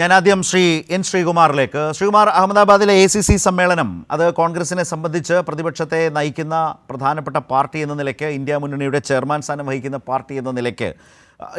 ഞാൻ ആദ്യം ശ്രീ എൻ ശ്രീകുമാറിലേക്ക്. ശ്രീകുമാർ അഹമ്മദാബാദിലെ എ സി സി സമ്മേളനം അത് കോൺഗ്രസിനെ സംബന്ധിച്ച് പ്രതിപക്ഷത്തെ നയിക്കുന്ന പ്രധാനപ്പെട്ട പാർട്ടി എന്ന നിലയ്ക്ക് ഇന്ത്യ മുന്നണിയുടെ ചെയർമാൻ സ്ഥാനം വഹിക്കുന്ന പാർട്ടി എന്ന നിലയ്ക്ക്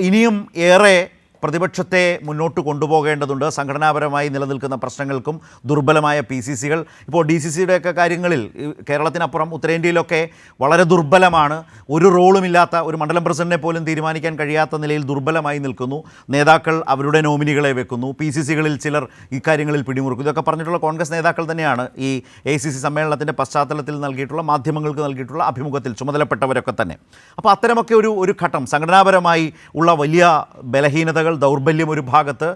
ഇനിയും ഏറെ പ്രതിപക്ഷത്തെ മുന്നോട്ട് കൊണ്ടുപോകേണ്ടതുണ്ട്. സംഘടനാപരമായി നിലനിൽക്കുന്ന പ്രശ്നങ്ങൾക്കും ദുർബലമായ പി സി സികൾ ഇപ്പോൾ ഡി സി സിയുടെയൊക്കെ കാര്യങ്ങളിൽ കേരളത്തിനപ്പുറം ഉത്തരേന്ത്യയിലൊക്കെ വളരെ ദുർബലമാണ്. ഒരു റോളുമില്ലാത്ത ഒരു മണ്ഡലം പ്രസിഡന്റിനെ പോലും തീരുമാനിക്കാൻ കഴിയാത്ത നിലയിൽ ദുർബലമായി നിൽക്കുന്നു. നേതാക്കൾ അവരുടെ നോമിനികളെ വെക്കുന്നു. പി സി സികളിൽ ചിലർ ഇക്കാര്യങ്ങളിൽ പിടിമുറുക്കും. ഇതൊക്കെ പറഞ്ഞിട്ടുള്ള കോൺഗ്രസ് നേതാക്കൾ തന്നെയാണ് ഈ എ സി സി സമ്മേളനത്തിന്റെ പശ്ചാത്തലത്തിൽ നൽകിയിട്ടുള്ള മാധ്യമങ്ങൾക്ക് നൽകിയിട്ടുള്ള അഭിമുഖത്തിൽ ചുമതലപ്പെട്ടവരൊക്കെ തന്നെ. അപ്പോൾ അത്തരമൊക്കെ ഒരു ഒരു ഘട്ടം. സംഘടനാപരമായി ഉള്ള വലിയ ബലഹീനതകൾ ദൗർബല്യം ഒരു ഭാഗത്ത്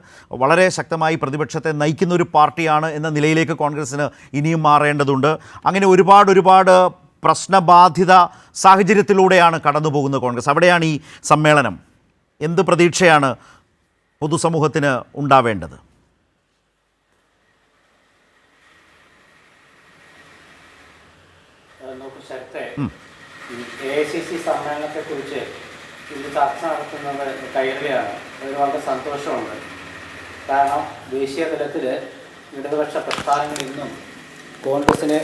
വളരെ ശക്തമായി പ്രതിപക്ഷത്തെ നയിക്കുന്ന ഒരു പാർട്ടിയാണ് എന്ന നിലയിലേക്ക് കോൺഗ്രസ്സിന് ഇനിയും മാറേണ്ടതുണ്ട്. അങ്ങനെ ഒരുപാട് ഒരുപാട് പ്രശ്നബാധിത സാഹചര്യത്തിലൂടെയാണ് കടന്നു പോകുന്നത് കോൺഗ്രസ്. അവിടെയാണ് ഈ സമ്മേളനം. എന്ത് പ്രതീക്ഷയാണ് പൊതുസമൂഹത്തിന് ഉണ്ടാവേണ്ടത്? എ ഐ സി സി സമ്മേളനത്തെക്കുറിച്ച് ഇന്ന് ചർച്ച നടത്തുന്നത് കൈരളിയാണ്. അതിൽ വളരെ സന്തോഷമുണ്ട്. കാരണം ദേശീയ തലത്തിൽ ഇടതുപക്ഷ പ്രസ്ഥാനങ്ങളിൽ നിന്നും കോൺഗ്രസിനെ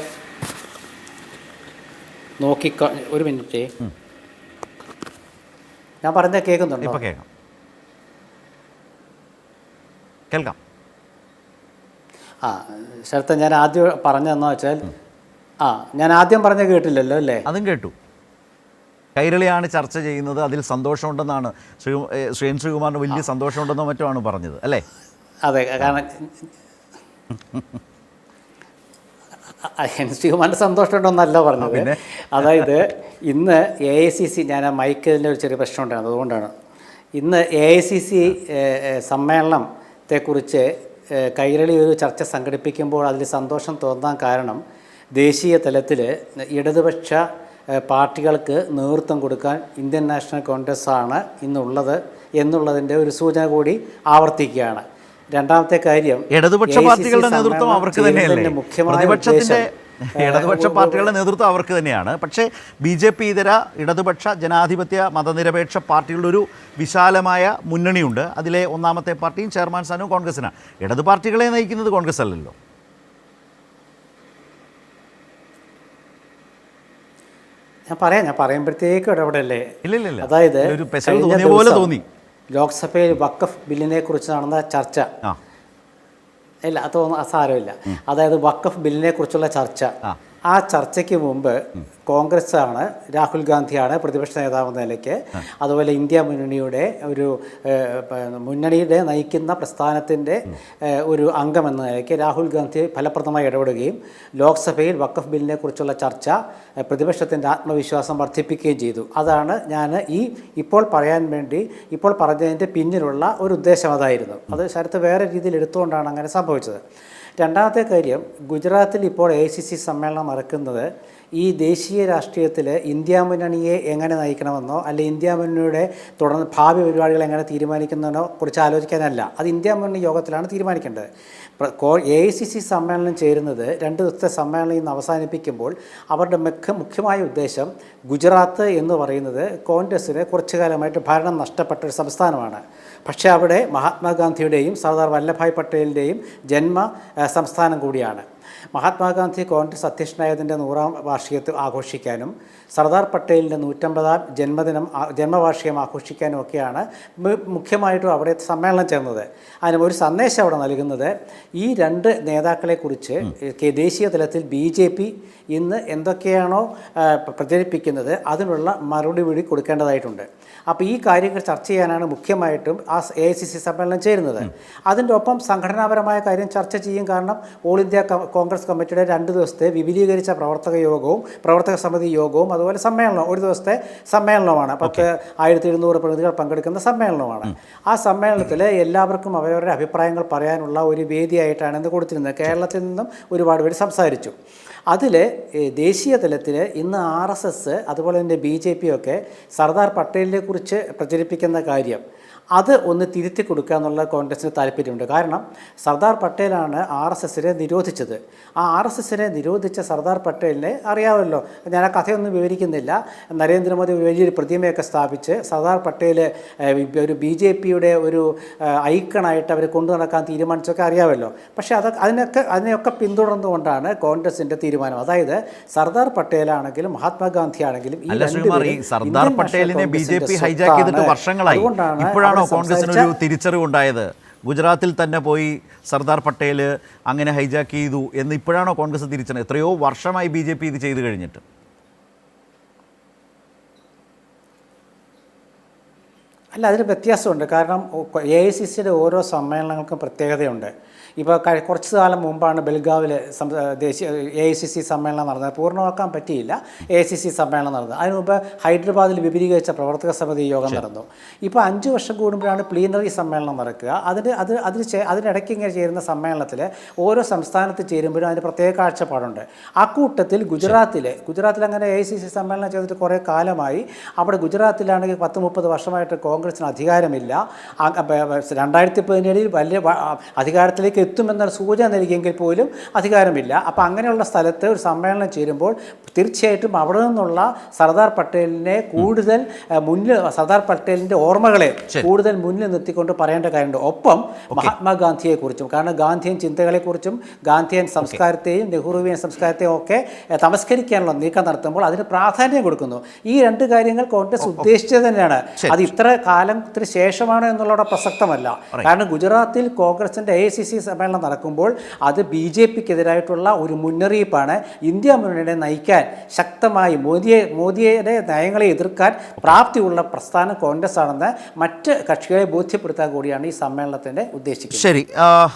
നോക്കി ഒരു മിനിറ്റ്. ഞാൻ പറഞ്ഞ കേൾക്കുന്നുണ്ട്? കേൾക്കാം. കേൾക്കാം. ആ ശരത്ത ഞാൻ ആദ്യം പറഞ്ഞതെന്ന് വെച്ചാൽ ആ ഞാൻ ആദ്യം പറഞ്ഞ കേട്ടില്ലല്ലോ അല്ലേ? അതും കേട്ടു. കൈരളിയാണ് ചർച്ച ചെയ്യുന്നത്. അതിൽ സന്തോഷമുണ്ടെന്നാണ് ശ്രീ ശ്രീൻ ശ്രീ എൻ ശ്രീകുമാറിന് വലിയ സന്തോഷമുണ്ടെന്നോ മറ്റുമാണ് പറഞ്ഞത് അല്ലേ? അതെ കാരണം എൻ ശ്രീകുമാറിന്റെ സന്തോഷമുണ്ടെന്നല്ല പറഞ്ഞത്. പിന്നെ? അതായത് ഇന്ന് എ ഐ സി സി ഞാൻ ആ മൈക്കിന്റെ ഒരു ചെറിയ പ്രശ്നം ഉണ്ടായിരുന്നു അതുകൊണ്ടാണ്. ഇന്ന് എ ഐ സി സി സമ്മേളനത്തെക്കുറിച്ച് കൈരളി ഒരു ചർച്ച സംഘടിപ്പിക്കുമ്പോൾ അതിൽ സന്തോഷം തോന്നാൻ കാരണം ദേശീയ തലത്തിൽ ഇടതുപക്ഷ പാർട്ടികൾക്ക് നേതൃത്വം കൊടുക്കാൻ ഇന്ത്യൻ നാഷണൽ കോൺഗ്രസ് ആണ് ഇന്നുള്ളത് എന്നുള്ളതിന്റെ ഒരു സൂചന കൂടി ആവർത്തിക്കുകയാണ്. രണ്ടാമത്തെ കാര്യം ഇടതുപക്ഷ പാർട്ടികളുടെ നേതൃത്വം അവർക്ക് തന്നെയല്ലേ? പ്രതിപക്ഷത്തിന്റെ ഇടതുപക്ഷ പാർട്ടികളുടെ നേതൃത്വം അവർക്ക് തന്നെയാണ്. പക്ഷേ ബി ജെ പി ഇതര ഇടതുപക്ഷ ജനാധിപത്യ മതനിരപേക്ഷ പാർട്ടികളുടെ ഒരു വിശാലമായ മുന്നണിയുണ്ട്. അതിലെ ഒന്നാമത്തെ പാർട്ടിയും ചെയർമാൻ സ്ഥാനവും കോൺഗ്രസിനാണ് ഇടതു പാർട്ടികളെ നയിക്കുന്നത് കോൺഗ്രസ് അല്ലല്ലോ ഞാൻ പറയാം ഞാൻ പറയുമ്പോഴത്തേക്കും ഇടപെടല്ലേ? അതായത് പോലെ തോന്നി. ലോക്സഭയിൽ വക്കഫ് ബില്ലിനെ കുറിച്ച് നടന്ന ചർച്ച. ഇല്ല അത് തോന്നുന്നു അത് സാരമില്ല അതായത് വക്കഫ് ബില്ലിനെ കുറിച്ചുള്ള ചർച്ച. ആ. ചർച്ചയ്ക്ക് മുമ്പ് കോൺഗ്രസ് ആണ് രാഹുൽ ഗാന്ധിയാണ് പ്രതിപക്ഷ നേതാവെന്ന നിലയ്ക്ക്. അതുപോലെ ഇന്ത്യ മുന്നണിയുടെ ഒരു മുന്നണിയുടെ നയിക്കുന്ന പ്രസ്ഥാനത്തിന്റെ ഒരു അംഗം എന്ന നിലയ്ക്ക് രാഹുൽ ഗാന്ധി ഫലപ്രദമായി ഇടപെടുകയും ലോക്സഭയിൽ വക്കഫ് ബില്ലിനെ കുറിച്ചുള്ള ചർച്ച പ്രതിപക്ഷത്തിന്റെ ആത്മവിശ്വാസം വർദ്ധിപ്പിക്കുകയും ചെയ്തു. അതാണ് ഞാൻ ഈ ഇപ്പോൾ പറയാൻ വേണ്ടി ഇപ്പോൾ പറഞ്ഞതിന്റെ പിന്നിലുള്ള ഒരു ഉദ്ദേശം അതായിരുന്നു. അത് ശരത്ത് വേറെ രീതിയിൽ എടുത്തുകൊണ്ടാണ് അങ്ങനെ സംഭവിച്ചത്. രണ്ടാമത്തെ കാര്യം ഗുജറാത്തിൽ ഇപ്പോൾ എ സി സി സമ്മേളനം നടക്കുന്നത് ഈ ദേശീയ രാഷ്ട്രീയത്തിൽ ഇന്ത്യ മുന്നണിയെ എങ്ങനെ നയിക്കണമെന്നോ അല്ലെ ഇന്ത്യ മുന്നണിയുടെ തുടർന്ന് ഭാവി പരിപാടികൾ എങ്ങനെ തീരുമാനിക്കുന്നതിനോ കുറിച്ച് ആലോചിക്കാനല്ല. അത് ഇന്ത്യ മുന്നണി യോഗത്തിലാണ് തീരുമാനിക്കേണ്ടത്. എ ഐ സി സി സമ്മേളനം ചേരുന്നത് രണ്ട് ദിവസത്തെ സമ്മേളനം ഇന്ന് അവസാനിപ്പിക്കുമ്പോൾ അവരുടെ മുഖ്യ മുഖ്യമായ ഉദ്ദേശം ഗുജറാത്ത് എന്ന് പറയുന്നത് കോൺഗ്രസ്സിന് കുറച്ചു കാലമായിട്ട് ഭരണം നഷ്ടപ്പെട്ട ഒരു സംസ്ഥാനമാണ്. പക്ഷേ അവിടെ മഹാത്മാഗാന്ധിയുടെയും സർദാർ വല്ലഭായ് പട്ടേലിന്റെയും ജന്മ സംസ്ഥാനം കൂടിയാണ്. മഹാത്മാഗാന്ധി കോൺഗ്രസ് അധ്യക്ഷനായതിന്റെ നൂറാം വാർഷികത്തിൽ ആഘോഷിക്കാനും സർദാർ പട്ടേലിന്റെ നൂറ്റമ്പതാം ജന്മദിനം ജന്മവാർഷികം ആഘോഷിക്കാനും ഒക്കെയാണ് മുഖ്യമായിട്ടും അവിടെ സമ്മേളനം ചേർന്നത്. അതിന് ഒരു സന്ദേശം അവിടെ നൽകുന്നത് ഈ രണ്ട് നേതാക്കളെക്കുറിച്ച് ദേശീയ തലത്തിൽ ബി ജെ പി ഇന്ന് എന്തൊക്കെയാണോ പ്രചരിപ്പിക്കുന്നത് അതിനുള്ള മറുപടി കൂടി കൊടുക്കേണ്ടതായിട്ടുണ്ട്. അപ്പോൾ ഈ കാര്യങ്ങൾ ചർച്ച ചെയ്യാനാണ് മുഖ്യമായിട്ടും ആ എ ഐ സി സി സമ്മേളനം ചേരുന്നത്. അതിന്റെ ഒപ്പം സംഘടനാപരമായ കാര്യം ചർച്ച ചെയ്യും കാരണം ഓൾ ഇന്ത്യ കോൺഗ്രസ് കമ്മിറ്റിയുടെ രണ്ട് ദിവസത്തെ വിപുലീകരിച്ച പ്രവർത്തക യോഗവും പ്രവർത്തക സമിതി യോഗവും അതുപോലെ സമ്മേളനം ഒരു ദിവസത്തെ സമ്മേളനമാണ് പത്ത് ആയിരത്തി എഴുന്നൂറ് പ്രതിനിധികൾ പങ്കെടുക്കുന്ന സമ്മേളനമാണ് ആ സമ്മേളനത്തിൽ എല്ലാവർക്കും അവരവരുടെ അഭിപ്രായങ്ങൾ പറയാനുള്ള ഒരു വേദിയായിട്ടാണ് ഇന്ന് കൊടുത്തിരുന്നത്. കേരളത്തിൽ നിന്നും ഒരുപാട് പേര് സംസാരിച്ചു. അതിൽ ദേശീയ തലത്തിൽ ഇന്ന് ആർ എസ് എസ് അതുപോലെ തന്നെ ബി ജെ പി ഒക്കെ സർദാർ പട്ടേലിനെ കുറിച്ച് പ്രചരിപ്പിക്കുന്ന കാര്യം. അത് ഒന്ന് തിരുത്തി കൊടുക്കുക എന്നുള്ള കോൺഗ്രസിന് താല്പര്യമുണ്ട്. കാരണം സർദാർ പട്ടേലാണ് ആർ എസ് എസിനെ നിരോധിച്ചത്. ആ ആർ എസ് എസിനെ നിരോധിച്ച സർദാർ പട്ടേലിനെ അറിയാമല്ലോ. ഞാൻ ആ കഥയൊന്നും വിവരിക്കുന്നില്ല. നരേന്ദ്രമോദി വലിയൊരു പ്രതിമയൊക്കെ സ്ഥാപിച്ച് സർദാർ പട്ടേൽ ഒരു ബി ജെ പിയുടെ ഒരു ഐക്കണായിട്ട് അവർ കൊണ്ടു നടക്കാൻ തീരുമാനിച്ചൊക്കെ അറിയാമല്ലോ. പക്ഷേ അതൊക്കെ അതിനൊക്കെ അതിനെയൊക്കെ പിന്തുടർന്നുകൊണ്ടാണ് കോൺഗ്രസിന്റെ തീരുമാനം. അതായത് സർദാർ പട്ടേലാണെങ്കിലും മഹാത്മാഗാന്ധി ആണെങ്കിലും Sardar പട്ടേലിനെ national B J P hijack ചെയ്തിട്ട് വർഷങ്ങളായി. ഇപ്പോഴാണോ അവിടെ കോൺഗ്രസിന് ഒരു തിരിച്ചറിവുണ്ടായത്? ഗുജറാത്തിൽ തന്നെ പോയി സർദാർ പട്ടേൽ അങ്ങനെ ഹൈജാക്ക് ചെയ്തു എന്ന് ഇപ്പോഴാണോ കോൺഗ്രസ് തിരിച്ചറിഞ്ഞത് എത്രയോ വർഷമായി ബി ജെ പി ഇത് ചെയ്തു കഴിഞ്ഞിട്ട്. അല്ല അതിന് വ്യത്യാസമുണ്ട്. കാരണം എ ഐ സി സിയുടെ ഓരോ സമ്മേളനങ്ങൾക്കും പ്രത്യേകതയുണ്ട്. ഇപ്പോൾ കുറച്ച് കാലം മുമ്പാണ് ബെൽഗാവിൽ ദേശീയ എ ഐ സി സി സമ്മേളനം നടന്നത്. പൂർണമാക്കാൻ പറ്റിയില്ല എ ഐ സി സി സമ്മേളനം നടന്നത്. അതിനു മുമ്പ് ഹൈദരാബാദിൽ വിപുലീകരിച്ച പ്രവർത്തക സമിതി യോഗം നടന്നു. ഇപ്പോൾ അഞ്ച് വർഷം കൂടുമ്പോഴാണ് പ്ലീനറി സമ്മേളനം നടക്കുക. അതിന് അത് അതിന് അതിനിടയ്ക്ക് ഇങ്ങനെ ചേരുന്ന സമ്മേളനത്തിൽ ഓരോ സംസ്ഥാനത്ത് ചേരുമ്പോഴും അതിന് പ്രത്യേക കാഴ്ചപ്പാടുണ്ട്. ആ കൂട്ടത്തിൽ ഗുജറാത്തിൽ ഗുജറാത്തിൽ അങ്ങനെ എ ഐ സി സി സമ്മേളനം ചെയ്തിട്ട് കുറേ കാലമായി. അവിടെ ഗുജറാത്തിലാണെങ്കിൽ പത്ത് മുപ്പത് വർഷമായിട്ട് കോൺഗ്രസിന് അധികാരമില്ല. രണ്ടായിരത്തി പതിനേഴിൽ വലിയ അധികാരത്തിലേക്ക് എത്തുമെന്നൊരു സൂചന നൽകിയെങ്കിൽ പോലും അധികാരമില്ല. അപ്പോൾ അങ്ങനെയുള്ള സ്ഥലത്ത് ഒരു സമ്മേളനം ചേരുമ്പോൾ തീർച്ചയായിട്ടും അവിടെ നിന്നുള്ള സർദാർ പട്ടേലിനെ കൂടുതൽ മുന്നിൽ സർദാർ പട്ടേലിന്റെ ഓർമ്മകളെ കൂടുതൽ മുന്നിൽ നിർത്തിക്കൊണ്ട് പറയേണ്ട കാര്യമുണ്ട്. ഒപ്പം മഹാത്മാഗാന്ധിയെക്കുറിച്ചും കാരണം ഗാന്ധിയൻ ചിന്തകളെക്കുറിച്ചും ഗാന്ധിയൻ സംസ്കാരത്തെയും നെഹ്റുവിയൻ സംസ്കാരത്തെയും ഒക്കെ തമസ്കരിക്കാനുള്ള നീക്കം നടത്തുമ്പോൾ അതിന് പ്രാധാന്യം കൊടുക്കുന്നു. ഈ രണ്ട് കാര്യങ്ങൾ കോൺഗ്രസ് ഉദ്ദേശിച്ചത് തന്നെയാണ്. അത് ഇത്ര കാലത്തിന് ശേഷമാണ് എന്നുള്ളവിടെ പ്രസക്തമല്ല. കാരണം ഗുജറാത്തിൽ കോൺഗ്രസിന്റെ എ സി സി സമ്മേളനം നടക്കുമ്പോൾ അത് ബി ജെ പിക്കെതിരായിട്ടുള്ള ഒരു മുന്നറിയിപ്പാണ് ഇന്ത്യ മുന്നണിയെ നയിക്കാൻ ശക്തമായി മോദിയെ മോദിയുടെ നയങ്ങളെ എതിർക്കാൻ പ്രാപ്തിയുള്ള പ്രസ്ഥാനം കോൺഗ്രസ് ആണെന്ന് മറ്റ് കക്ഷികളെ ബോധ്യപ്പെടുത്താൻ കൂടിയാണ് ഈ സമ്മേളനത്തിന്റെ ഉദ്ദേശിക്കുന്നത്. ശരി